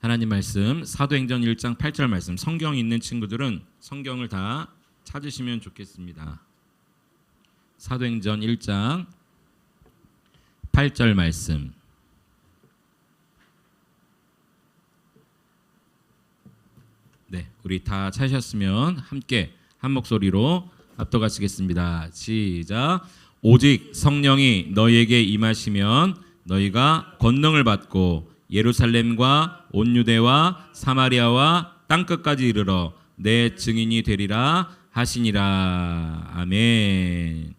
하나님 말씀 사도행전 1장 8절 말씀 성경 있는 친구들은 성경을 다 찾으시면 좋겠습니다. 사도행전 1장 8절 말씀 네, 우리 다 찾으셨으면 함께 한 목소리로 합독하시겠습니다. 시작. 오직 성령이 너희에게 임하시면 너희가 권능을 받고 예루살렘과 온 유대와 사마리아와 땅 끝까지 이르러 내 증인이 되리라 하시니라. 아멘.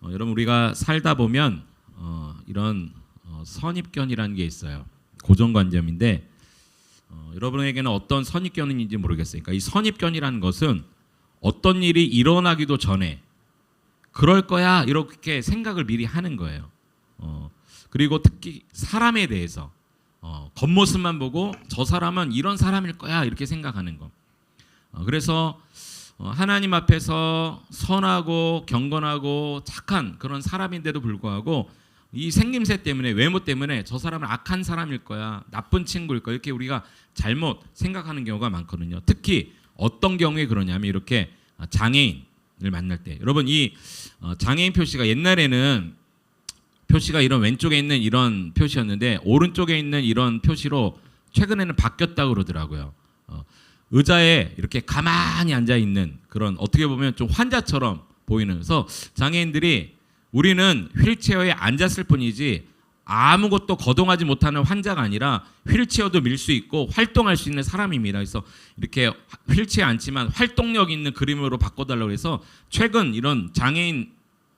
어, 여러분 우리가 살다 보면 어, 이런 어, 선입견이라는 게 있어요. 고정관념인데 어, 여러분에게는 어떤 선입견인지 모르겠어요. 그러니까 이 선입견이라는 것은 어떤 일이 일어나기도 전에 그럴 거야 이렇게 생각을 미리 하는 거예요. 어, 그리고 특히 사람에 대해서 어, 겉모습만 보고 저 사람은 이런 사람일 거야 이렇게 생각하는 거. 어, 그래서 어, 하나님 앞에서 선하고 경건하고 착한 그런 사람인데도 불구하고 이 생김새 때문에 외모 때문에 저 사람은 악한 사람일 거야 나쁜 친구일 거야 이렇게 우리가 잘못 생각하는 경우가 많거든요. 특히 어떤 경우에 그러냐면 이렇게 어, 장애인을 만날 때 여러분 이 어, 장애인 표시가 옛날에는 표시가 이런 왼쪽에 있는 이런 표시였는데 오른쪽에 있는 이런 표시로 최근에는 바뀌었다고 그러더라고요. 어, 의자에 이렇게 가만히 앉아 있는 그런 어떻게 보면 좀 환자처럼 보이는 그래서 장애인들이 우리는 휠체어에 앉았을 뿐이지 아무것도 거동하지 못하는 환자가 아니라 휠체어도 밀 수 있고 활동할 수 있는 사람입니다. 그래서 이렇게 휠체어에 앉지만 활동력 있는 그림으로 바꿔달라고 해서 최근 이런 장애인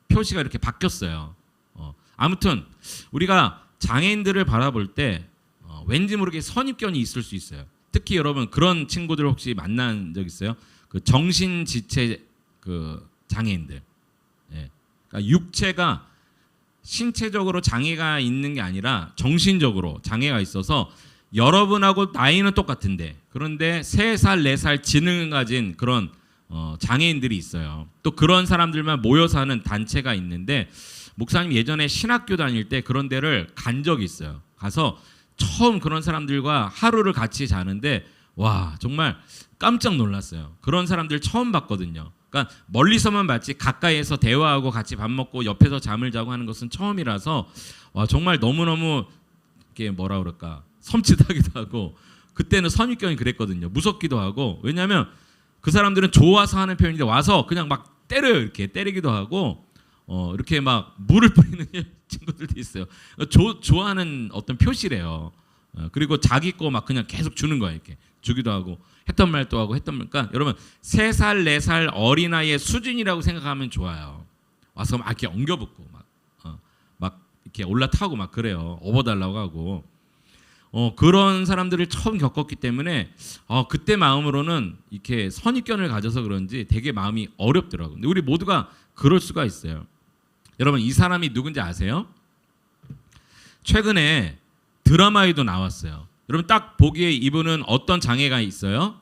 표시가 이렇게 바뀌었어요. 어, 아무튼 우리가 장애인들을 바라볼 때 어, 왠지 모르게 선입견이 있을 수 있어요. 특히 여러분 그런 친구들 혹시 만난 적 있어요? 그 정신 지체 그 장애인들. 예. 그러니까 육체가 신체적으로 장애가 있는 게 아니라 정신적으로 장애가 있어서 여러분하고 나이는 똑같은데 그런데 세 살 네 살 지능을 가진 그런 어, 장애인들이 있어요. 또 그런 사람들만 모여 사는 단체가 있는데 목사님 예전에 신학교 다닐 때 그런 데를 간 적이 있어요. 가서 처음 그런 사람들과 하루를 같이 자는데 와 정말 깜짝 놀랐어요. 그런 사람들 처음 봤거든요. 그러니까 멀리서만 봤지 가까이에서 대화하고 같이 밥 먹고 옆에서 잠을 자고 하는 것은 처음이라서 와 정말 너무 너무 이게 뭐라 그럴까 섬찟하기도 하고 그때는 선입견이 그랬거든요. 무섭기도 하고 왜냐하면 그 사람들은 좋아서 하는 표현인데 와서 그냥 막 때려요 이렇게 때리기도 하고 어 이렇게 막 물을 뿌리는 친구들도 있어요. 조, 좋아하는 어떤 표시래요. 어, 그리고 자기 거 막 그냥 계속 주는 거야 이렇게 주기도 하고 했던 말도 하고 했던 말. 그러니까 여러분 세 살 네 살 어린아이의 수준이라고 생각하면 좋아요. 와서 막 이렇게 엉겨붙고 막, 어, 막 이렇게 올라타고 막 그래요. 업어달라고 하고. 어, 그런 사람들을 처음 겪었기 때문에 어, 그때 마음으로는 이렇게 선입견을 가져서 그런지 되게 마음이 어렵더라고요. 근데 우리 모두가 그럴 수가 있어요. 여러분 이 사람이 누군지 아세요? 최근에 드라마에도 나왔어요. 여러분 딱 보기에 이분은 어떤 장애가 있어요?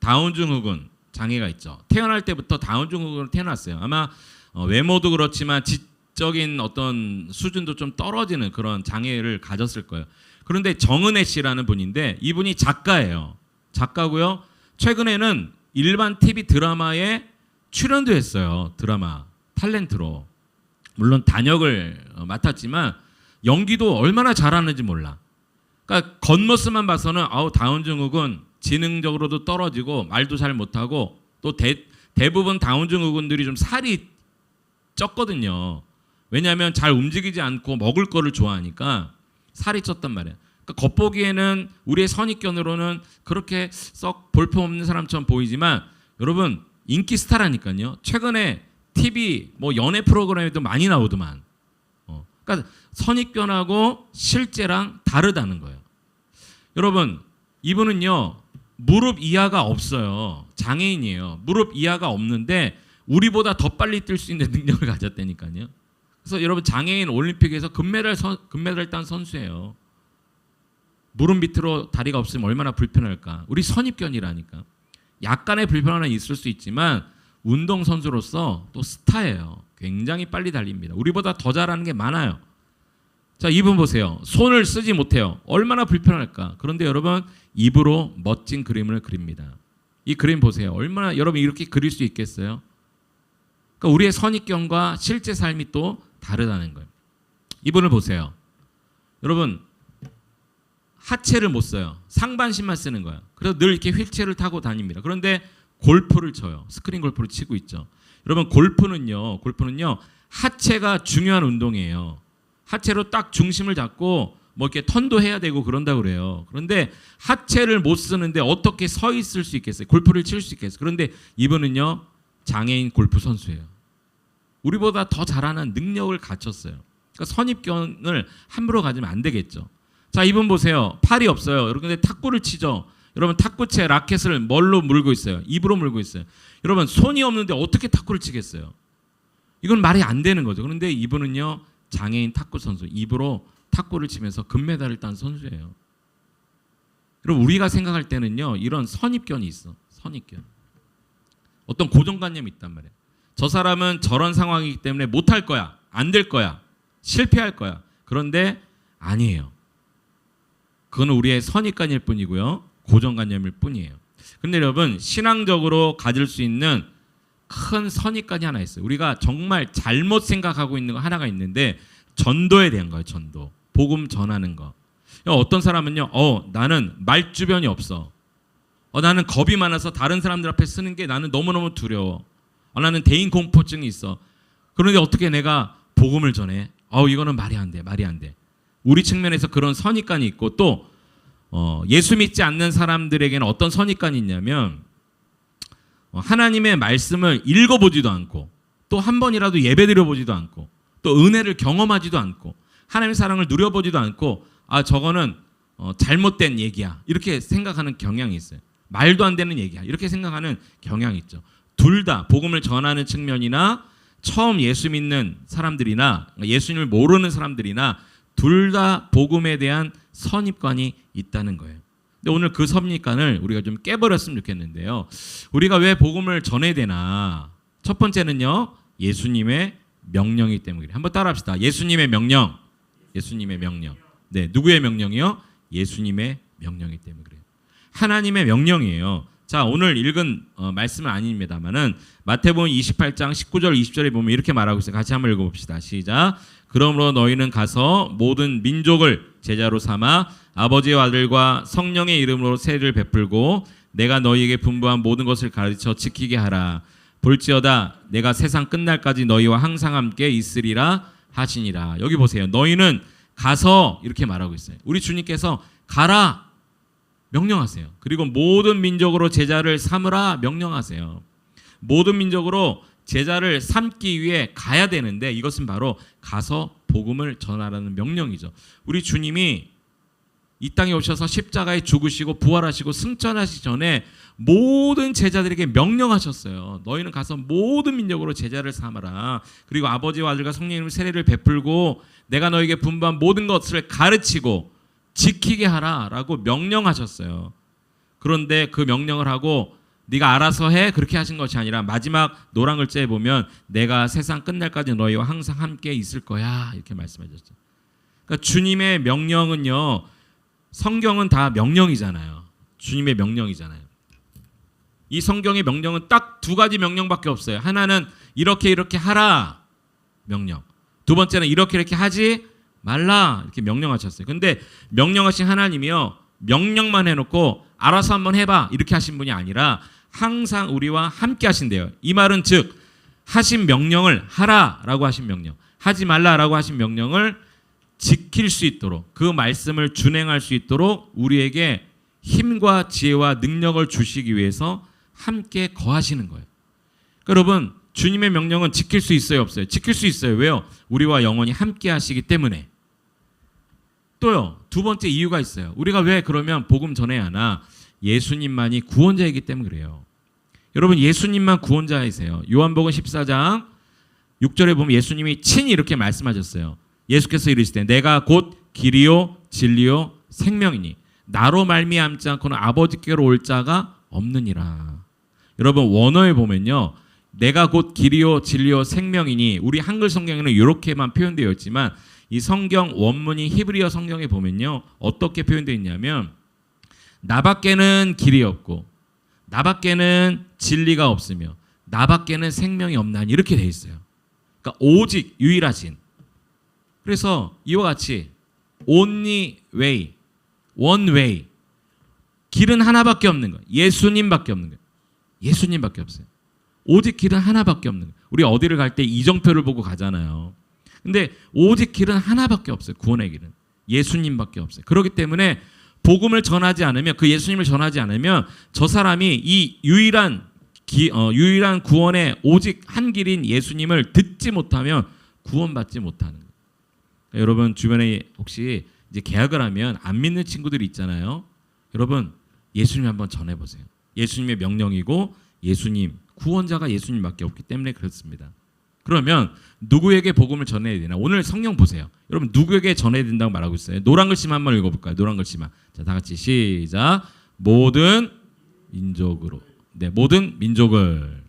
다운 증후군 장애가 있죠. 태어날 때부터 다운 증후군으로 태어났어요. 아마 어, 외모도 그렇지만 지적인 어떤 수준도 좀 떨어지는 그런 장애를 가졌을 거예요. 그런데 정은혜 씨라는 분인데 이분이 작가예요. 작가고요. 최근에는 일반 TV 드라마에 출연도 했어요. 드라마 탤런트로. 물론 단역을 어, 맡았지만 연기도 얼마나 잘하는지 몰라. 그러니까 겉모습만 봐서는 아우 다운 증후군 지능적으로도 떨어지고 말도 잘 못하고 또 대, 대부분 다운 증후군들이 좀 살이 쪘거든요. 왜냐하면 잘 움직이지 않고 먹을 거를 좋아하니까 살이 쪘단 말이에요. 그러니까 겉보기에는 우리의 선입견으로는 그렇게 썩 볼품 없는 사람처럼 보이지만 여러분 인기 스타라니까요. 최근에 TV 뭐 연애 프로그램에도 많이 나오더만. 어. 그러니까 선입견하고 실제랑 다르다는 거예요. 여러분 이분은요 무릎 이하가 없어요. 장애인이에요. 무릎 이하가 없는데 우리보다 더 빨리 뛸 수 있는 능력을 가졌다니까요. 그래서 여러분 장애인 올림픽에서 금메달 선, 금메달 딴 선수예요. 무릎 밑으로 다리가 없으면 얼마나 불편할까? 우리 선입견이라니까. 약간의 불편함은 있을 수 있지만 운동 선수로서 또 스타예요. 굉장히 빨리 달립니다. 우리보다 더 잘하는 게 많아요. 자, 이분 보세요. 손을 쓰지 못해요. 얼마나 불편할까? 그런데 여러분 입으로 멋진 그림을 그립니다. 이 그림 보세요. 얼마나 여러분 이렇게 그릴 수 있겠어요? 그러니까 우리의 선입견과 실제 삶이 또 다르다는 거예요. 이분을 보세요. 여러분 하체를 못 써요. 상반신만 쓰는 거야. 그래서 늘 이렇게 휠체어를 타고 다닙니다. 그런데 골프를 쳐요. 스크린 골프를 치고 있죠. 여러분 골프는요. 골프는요. 하체가 중요한 운동이에요. 하체로 딱 중심을 잡고 뭐 이렇게 턴도 해야 되고 그런다 그래요. 그런데 하체를 못 쓰는데 어떻게 서 있을 수 있겠어요? 골프를 칠 수 있겠어요? 그런데 이분은요. 장애인 골프 선수예요. 우리보다 더 잘하는 능력을 갖췄어요. 그러니까 선입견을 함부로 가지면 안 되겠죠. 자, 이분 보세요. 팔이 없어요. 여러분 근데 탁구를 치죠. 여러분 탁구채 라켓을 뭘로 물고 있어요? 입으로 물고 있어요. 여러분 손이 없는데 어떻게 탁구를 치겠어요? 이건 말이 안 되는 거죠. 그런데 이분은요. 장애인 탁구 선수 입으로 탁구를 치면서 금메달을 딴 선수예요. 여러분 우리가 생각할 때는요. 이런 선입견이 있어. 선입견. 어떤 고정관념이 있단 말이에요. 저 사람은 저런 상황이기 때문에 못할 거야. 안 될 거야. 실패할 거야. 그런데 아니에요. 그거는 우리의 선입관일 뿐이고요. 고정관념일 뿐이에요. 근데 여러분 신앙적으로 가질 수 있는 큰 선입관이 하나 있어요. 우리가 정말 잘못 생각하고 있는 거 하나가 있는데 전도에 대한 거예요. 전도. 복음 전하는 거. 어떤 사람은요. 어, 나는 말 주변이 없어. 어, 나는 겁이 많아서 다른 사람들 앞에 쓰는 게 나는 너무너무 두려워. 어, 나는 대인 공포증이 있어. 그런데 어떻게 내가 복음을 전해? 어, 이거는 말이 안 돼. 말이 안 돼. 우리 측면에서 그런 선입관이 있고 또 어, 예수 믿지 않는 사람들에게는 어떤 선입관이 있냐면 어, 하나님의 말씀을 읽어보지도 않고 또 한 번이라도 예배드려 보지도 않고 또 은혜를 경험하지도 않고 하나님의 사랑을 누려보지도 않고 아 저거는 어, 잘못된 얘기야 이렇게 생각하는 경향이 있어요. 말도 안 되는 얘기야 이렇게 생각하는 경향이 있죠. 둘 다 복음을 전하는 측면이나 처음 예수 믿는 사람들이나 예수님을 모르는 사람들이나 둘 다 복음에 대한 선입관이 있다는 거예요. 근데 오늘 그 선입관을 우리가 좀 깨버렸으면 좋겠는데요. 우리가 왜 복음을 전해야 되나? 첫 번째는요. 예수님의 명령이기 때문에. 한번 따라합시다. 예수님의 명령. 예수님의 명령. 네, 누구의 명령이요? 예수님의 명령이기 때문에 그래요. 하나님의 명령이에요. 자, 오늘 읽은 어, 말씀은 아닙니다만은 마태복음 28장 19절 20절에 보면 이렇게 말하고 있어요. 같이 한번 읽어 봅시다. 시작. 그러므로 너희는 가서 모든 민족을 제자로 삼아 아버지와 아들과 성령의 이름으로 세를 베풀고 내가 너희에게 분부한 모든 것을 가르쳐 지키게 하라. 볼지어다 내가 세상 끝날까지 너희와 항상 함께 있으리라 하시니라. 여기 보세요. 너희는 가서 이렇게 말하고 있어요. 우리 주님께서 가라 명령하세요. 그리고 모든 민족으로 제자를 삼으라 명령하세요. 모든 민족으로 제자를 삼기 위해 가야 되는데 이것은 바로 가서 복음을 전하라는 명령이죠. 우리 주님이 이 땅에 오셔서 십자가에 죽으시고 부활하시고 승천하시기 전에 모든 제자들에게 명령하셨어요. 너희는 가서 모든 민족으로 제자를 삼아라. 그리고 아버지와 아들과 성령님의 세례를 베풀고 내가 너에게 분부한 모든 것을 가르치고 지키게 하라라고 명령하셨어요. 그런데 그 명령을 하고 네가 알아서 해 그렇게 하신 것이 아니라 마지막 노란 글자에 보면 내가 세상 끝날까지 너희와 항상 함께 있을 거야 이렇게 말씀하셨죠. 그러니까 주님의 명령은요 성경은 다 명령이잖아요. 주님의 명령이잖아요. 이 성경의 명령은 딱 두 가지 명령밖에 없어요. 하나는 이렇게 이렇게 하라 명령. 두 번째는 이렇게 이렇게 하지 말라 이렇게 명령하셨어요. 근데 명령하신 하나님이요 명령만 해놓고 알아서 한번 해봐 이렇게 하신 분이 아니라 항상 우리와 함께 하신대요. 이 말은 즉 하신 명령을 하라라고 하신 명령, 하지 말라라고 하신 명령을 지킬 수 있도록 그 말씀을 준행할 수 있도록 우리에게 힘과 지혜와 능력을 주시기 위해서 함께 거하시는 거예요. 그러니까 여러분 주님의 명령은 지킬 수 있어요, 없어요? 지킬 수 있어요. 왜요? 우리와 영원히 함께 하시기 때문에. 또요. 두 번째 이유가 있어요. 우리가 왜 그러면 복음 전해야 하나? 예수님만이 구원자이기 때문에 그래요. 여러분 예수님만 구원자이세요. 요한복음 14장 6절에 보면 예수님이 친히 이렇게 말씀하셨어요. 예수께서 이르시되 내가 곧 길이요 진리요 생명이니 나로 말미암지 않고는 아버지께로 올 자가 없느니라. 여러분 원어에 보면요. 내가 곧 길이요 진리요 생명이니 우리 한글 성경에는 이렇게만 표현되어 있지만 이 성경 원문이 히브리어 성경에 보면요. 어떻게 표현되어 있냐면 나밖에는 길이 없고 나밖에는 진리가 없으며 나밖에는 생명이 없나니 이렇게 돼 있어요. 그러니까 오직 유일하신. 그래서 이와 같이 only way, one way. 길은 하나밖에 없는 거예요. 예수님밖에 없는 거예요. 예수님밖에 없어요. 오직 길은 하나밖에 없는 거예요. 우리 어디를 갈 때 이정표를 보고 가잖아요. 근데 오직 길은 하나밖에 없어요. 구원의 길은 예수님밖에 없어요. 그렇기 때문에 복음을 전하지 않으면 그 예수님을 전하지 않으면 저 사람이 이 유일한 기, 어, 유일한 구원의 오직 한 길인 예수님을 듣지 못하면 구원받지 못하는 거예요. 그러니까 여러분 주변에 혹시 이제 계약을 하면 안 믿는 친구들이 있잖아요. 여러분 예수님 한번 전해 보세요. 예수님의 명령이고 예수님 구원자가 예수님밖에 없기 때문에 그렇습니다. 그러면 누구에게 복음을 전해야 되나? 오늘 성경 보세요. 여러분 누구에게 전해야 된다고 말하고 있어요. 노란 글씨만 한번 읽어볼까요? 노란 글씨만. 자, 다 같이 시작. 모든 민족으로. 네, 모든 민족을.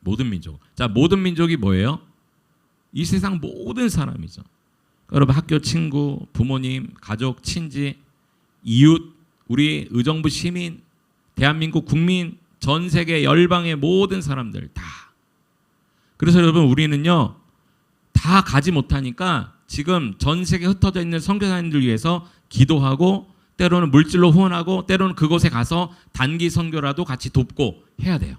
모든 민족. 자, 모든 민족이 뭐예요? 이 세상 모든 사람이죠. 여러분 학교 친구, 부모님, 가족, 친지, 이웃, 우리 의정부 시민, 대한민국 국민, 전 세계 열방의 모든 사람들 다. 그래서 여러분 우리는요 다 가지 못하니까 지금 전 세계 흩어져 있는 선교사님들 위해서 기도하고 때로는 물질로 후원하고 때로는 그곳에 가서 단기 선교라도 같이 돕고 해야 돼요.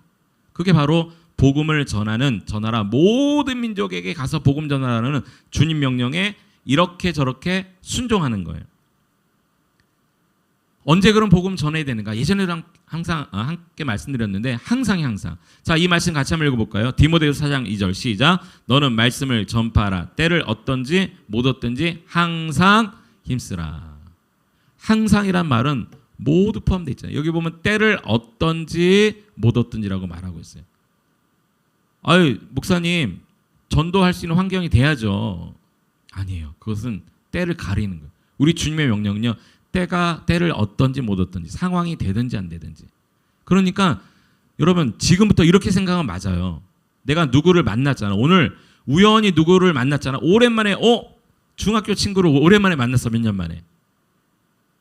그게 바로 복음을 전하는 전하라 모든 민족에게 가서 복음 전하라는 주님 명령에 이렇게 저렇게 순종하는 거예요. 언제 그런 복음 전해야 되는가? 예전에도 항상 아, 함께 말씀드렸는데 항상 항상. 자, 이 말씀 같이 한번 읽어 볼까요? 디모데후서 4장 2절 시작. 너는 말씀을 전파하라. 때를 어떤지 못 얻든지 항상 힘쓰라. 항상이란 말은 모두 포함되어 있잖아요. 여기 보면 때를 어떤지 못 얻든지라고 말하고 있어요. 아유, 목사님, 전도할 수 있는 환경이 돼야죠. 아니에요. 그것은 때를 가리는 거예요. 우리 주님의 명령은요. 때가 때를 어떤지 못 어떤지 상황이 되든지 안 되든지. 그러니까 여러분 지금부터 이렇게 생각하면 맞아요. 내가 누구를 만났잖아. 오늘 우연히 누구를 만났잖아. 오랜만에 어 중학교 친구를 오랜만에 만났어 몇 년 만에.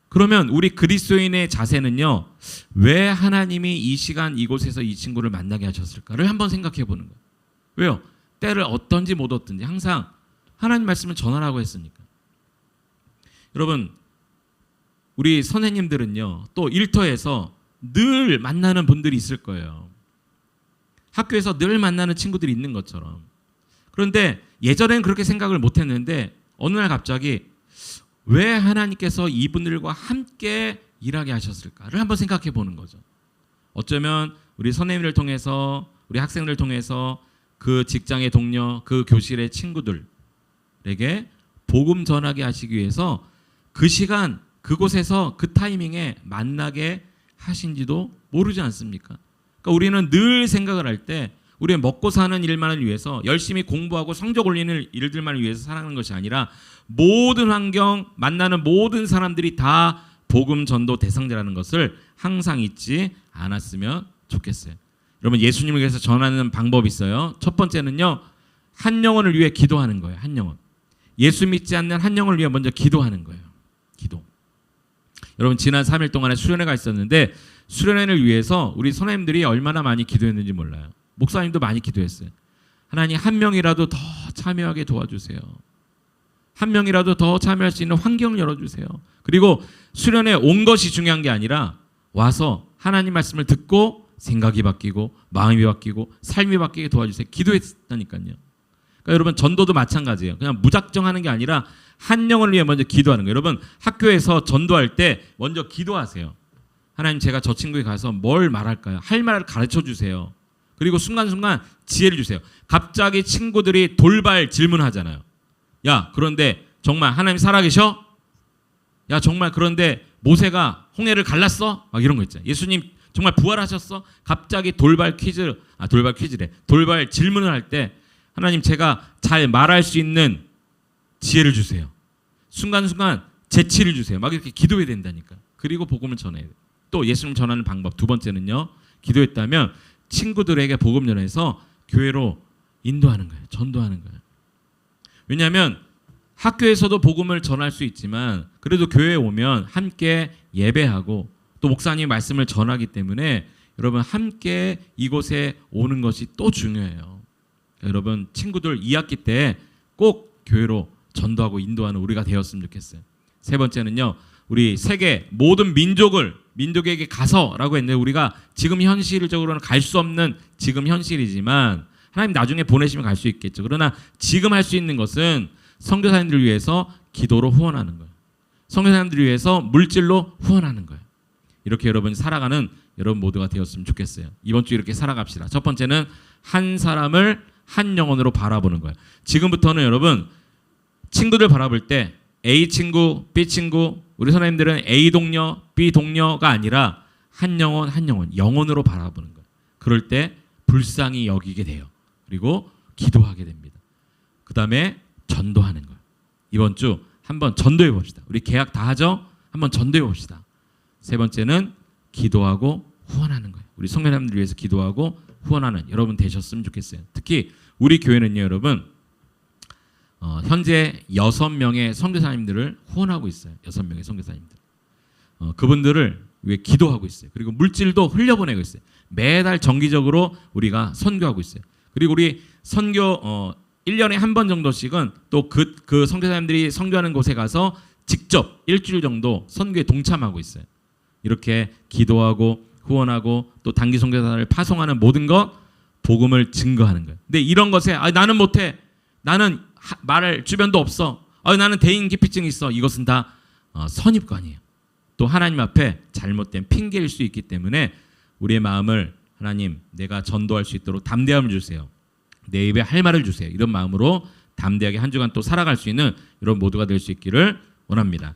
그러면 우리 그리스도인의 자세는요. 왜 하나님이 이 시간 이곳에서 이 친구를 만나게 하셨을까를 한번 생각해 보는 거예요. 왜요? 때를 어떤지 못 어떤지 항상 하나님 말씀을 전하라고 했으니까. 여러분 우리 선생님들은요 또 일터에서 늘 만나는 분들이 있을 거예요. 학교에서 늘 만나는 친구들이 있는 것처럼. 그런데 예전엔 그렇게 생각을 못 했는데 어느 날 갑자기 왜 하나님께서 이분들과 함께 일하게 하셨을까를 한번 생각해 보는 거죠. 어쩌면 우리 선생님을 통해서 우리 학생들을 통해서 그 직장의 동료, 그 교실의 친구들에게 복음 전하게 하시기 위해서 그 시간 그곳에서 그 타이밍에 만나게 하신지도 모르지 않습니까? 그러니까 우리는 늘 생각을 할 때 우리의 먹고 사는 일만을 위해서 열심히 공부하고 성적 올리는 일들만을 위해서 살아가는 것이 아니라 모든 환경 만나는 모든 사람들이 다 복음 전도 대상자라는 것을 항상 잊지 않았으면 좋겠어요. 여러분 예수님을 위해서 전하는 방법이 있어요. 첫 번째는요. 한 영혼을 위해 기도하는 거예요. 한 영혼. 예수 믿지 않는 한 영혼을 위해 먼저 기도하는 거예요. 기도. 여러분 지난 3일 동안에 수련회가 있었는데 수련회를 위해서 우리 선생님들이 얼마나 많이 기도했는지 몰라요. 목사님도 많이 기도했어요. 하나님 한 명이라도 더 참여하게 도와주세요. 한 명이라도 더 참여할 수 있는 환경을 열어주세요. 그리고 수련회 온 것이 중요한 게 아니라 와서 하나님 말씀을 듣고 생각이 바뀌고 마음이 바뀌고 삶이 바뀌게 도와주세요. 기도했다니까요. 그러니까 여러분 전도도 마찬가지예요. 그냥 무작정 하는 게 아니라 한 영혼을 위해 먼저 기도하는 거예요. 여러분 학교에서 전도할 때 먼저 기도하세요. 하나님 제가 저 친구에 가서 뭘 말할까요? 할 말을 가르쳐 주세요. 그리고 순간순간 지혜를 주세요. 갑자기 친구들이 돌발 질문하잖아요. 야 그런데 정말 하나님 살아계셔? 야 정말 그런데 모세가 홍해를 갈랐어? 막 이런 거 있잖아요. 예수님 정말 부활하셨어? 갑자기 돌발 퀴즈 아 돌발 퀴즈래. 돌발 질문을 할 때 하나님 제가 잘 말할 수 있는 지혜를 주세요. 순간순간 재치를 주세요. 막 이렇게 기도해야 된다니까. 그리고 복음을 전해야 돼. 또 예수님 전하는 방법 두 번째는요. 기도했다면 친구들에게 복음 전해서 교회로 인도하는 거예요. 전도하는 거예요. 왜냐하면 학교에서도 복음을 전할 수 있지만 그래도 교회에 오면 함께 예배하고 또 목사님 말씀을 전하기 때문에 여러분 함께 이곳에 오는 것이 또 중요해요. 여러분 친구들 2학기 때 꼭 교회로 전도하고 인도하는 우리가 되었으면 좋겠어요. 세 번째는요. 우리 세계 모든 민족을 민족에게 가서라고 했는데 우리가 지금 현실적으로는 갈 수 없는 지금 현실이지만 하나님 나중에 보내시면 갈 수 있겠죠. 그러나 지금 할 수 있는 것은 선교사님들을 위해서 기도로 후원하는 거예요. 선교사님들을 위해서 물질로 후원하는 거예요. 이렇게 여러분 살아가는 여러분 모두가 되었으면 좋겠어요. 이번 주 이렇게 살아갑시다. 첫 번째는 한 사람을 한 영혼으로 바라보는 거예요. 지금부터는 여러분 친구들 바라볼 때 A 친구, B 친구, 우리 선생님들은 A 동료, B 동료가 아니라 한 영혼 한 영혼 영혼으로 바라보는 거예요. 그럴 때 불쌍히 여기게 돼요. 그리고 기도하게 됩니다. 그 다음에 전도하는 거예요. 이번 주 한번 전도해 봅시다. 우리 계약 다 하죠? 한번 전도해 봅시다. 세 번째는 기도하고 후원하는 거예요. 우리 성도님들 위해서 기도하고 후원하는 여러분 되셨으면 좋겠어요. 특히 우리 교회는요, 여러분 어, 현재 여섯 명의 선교사님들을 후원하고 있어요. 여섯 명의 선교사님들. 어, 그분들을 위해 기도하고 있어요. 그리고 물질도 흘려보내고 있어요. 매달 정기적으로 우리가 선교하고 있어요. 그리고 우리 선교 어, 1년에 한 번 정도씩은 또그그 선교사님들이 선교하는 곳에 가서 직접 일주일 정도 선교에 동참하고 있어요. 이렇게 기도하고 후원하고 또 단기 선교사를 파송하는 모든 것 복음을 증거하는 거예요. 근데 이런 것에 아, 나는 못해. 나는 하- 말할 주변도 없어. 아, 나는 대인 기피증이 있어. 이것은 다 어, 선입관이에요. 또 하나님 앞에 잘못된 핑계일 수 있기 때문에 우리의 마음을 하나님 내가 전도할 수 있도록 담대함을 주세요. 내 입에 할 말을 주세요. 이런 마음으로 담대하게 한 주간 또 살아갈 수 있는 이런 모두가 될 수 있기를 원합니다.